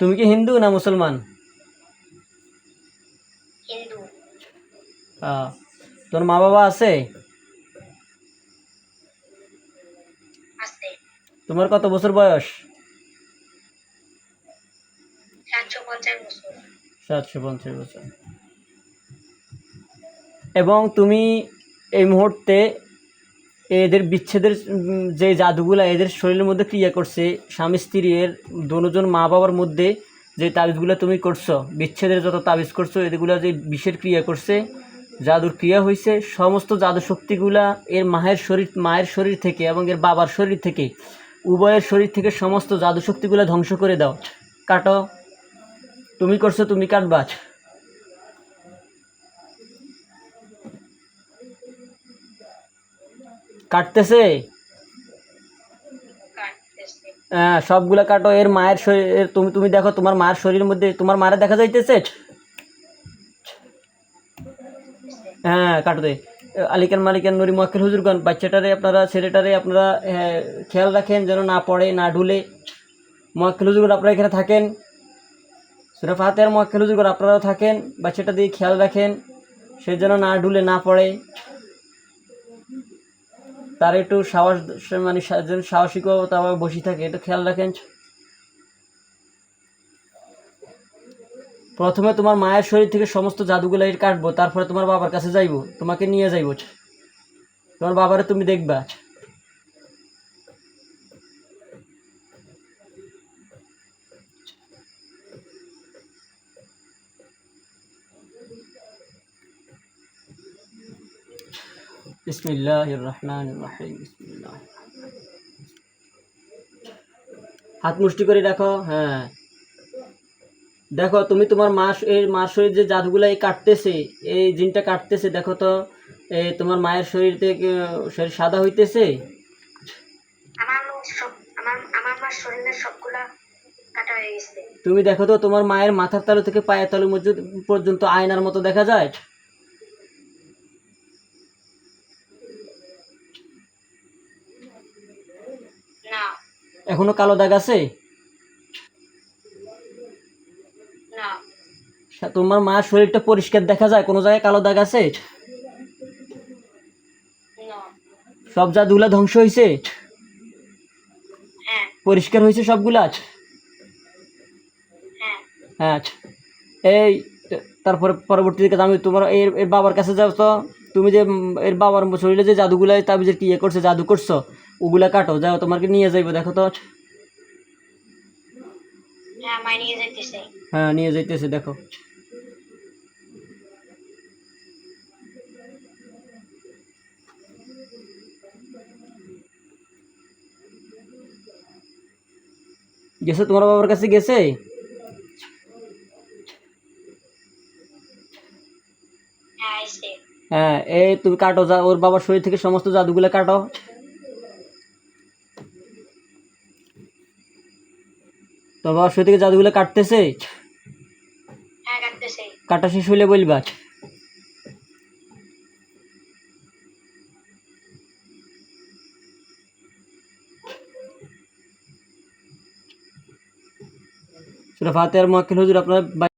তুমি কি হিন্দু না মুসলমান? তোর মা বাবা আছে। তোমার কত বছর বয়স? সাতশো পঞ্চাশ বছর। এবং তুমি এই মুহূর্তে এদের বিচ্ছেদের যে জাদুগুলা এদের শরীরের মধ্যে ক্রিয়া করছে, স্বামী, স্ত্রী, এর দুজন মা বাবার মধ্যে যে তাবিজগুলো তুমি করছ, বিচ্ছেদের যত তাবিজ করছ, এগুলো যে বিষের ক্রিয়া করছে, জাদুর ক্রিয়া হয়েছে সমস্ত জাদু শক্তিগুলা এর মায়ের শরীর মায়ের শরীর থেকে এবং এর বাবার শরীর থেকে, উভয়ের শরীর থেকে সমস্ত জাদু শক্তিগুলো ধ্বংস করে দাও। কাটো, তুমি করছ, তুমি কাটবা। কাটতেছে? হ্যাঁ সবগুলা কাটো এর মায়ের শরীর তুমি তুমি দেখো তোমার মায়ের শরীরের মধ্যে তোমার মারা দেখা যাইতেছে? হ্যাঁ কাটো দে। আলিকান মালিকান নুরি মোয়াক্কেল হুজুরগণ বাচ্চাটারে আপনারা ছেলেটারে আপনারা হ্যাঁ, খেয়াল রাখেন যেন না পড়ে না ঢুলে। মোয়াক্কেল হুজুরগণ আপনারা এখানে থাকেন। সুরা ফাতেহার মোয়াক্কেল হুজুরগণ আপনারাও থাকেন। বাচ্চাটা দিয়ে খেয়াল রাখেন সে যেন না ঢুলে না পড়ে। তার একটু সাহস মানে যেন সাহসিকতা বসে থাকে, এটা খেয়াল রাখেন। প্রথমে তোমার মায়ের শরীর থেকে সমস্ত জাদুগুলো কাটবো, তারপরে তোমার বাবার কাছে যাইবো, তোমাকে নিয়ে যাইব। তোমার বাবারে তুমি দেখবা। বিসমিল্লাহ রহমান রহিম বিসমিল্লাহ। হাত মুষ্টি করে রাখো হ্যাঁ। দেখো তুমি তোমার মাস এই মার শরীর যে জাদুগুলো এই কাটতেছে এই জিনটা কাটতেছে দেখো তো এই তোমার মায়ের শরীর থেকে শরীর সাদা হইতেছে? আমার সব আমার আমার মার শরীরের সবগুলা কাটা হয়ে গেছে। তুমি দেখো তো তোমার মায়ের মাথার তালু থেকে পায়ের তালু মধ্যে- পর্যন্ত আয়নার মতো দেখা যায়? এখনও কালো দাগ আছে? না। তোমার মায়ের শরীরটা পরিষ্কার দেখা যায়? কোনো জায়গায় কালো দাগ আছে? সব জাদুগুলা ধ্বংস হয়েছে হ্যাঁ। পরিষ্কার হয়েছে সবগুলা? হ্যাঁ। হ্যাঁ আচ্ছা। এই তারপরে পরবর্তী দিকে আমি তোমার এর এর বাবার কাছে যাও তো। তুমি যে এর বাবার শরীরে যে জাদুগুলা তাবিজের কি ইয়ে করছে জাদু করছ? ওগুলা কাটো যাও তোমাকে নিয়ে যাইবো দেখো তো। হ্যাঁ নিয়ে যাইতেছে। হ্যাঁ নিয়ে যাইতেছে দেখো। গেছে তোমার বাবার কাছে গেছে? হ্যাঁ হ্যাঁ এই তুমি কাটো যা ওর বাবার শরীর থেকে সমস্ত জাদুগুলো কাটো। তোর বাবা শুয়ে থেকে জাদুগুলো কাটতেছে? হ্যাঁ কাটতেছে। কাটা শেষ হইলে বলবা। সুরা ফাতে আর মোয়াক্কেল হুজুর আপনার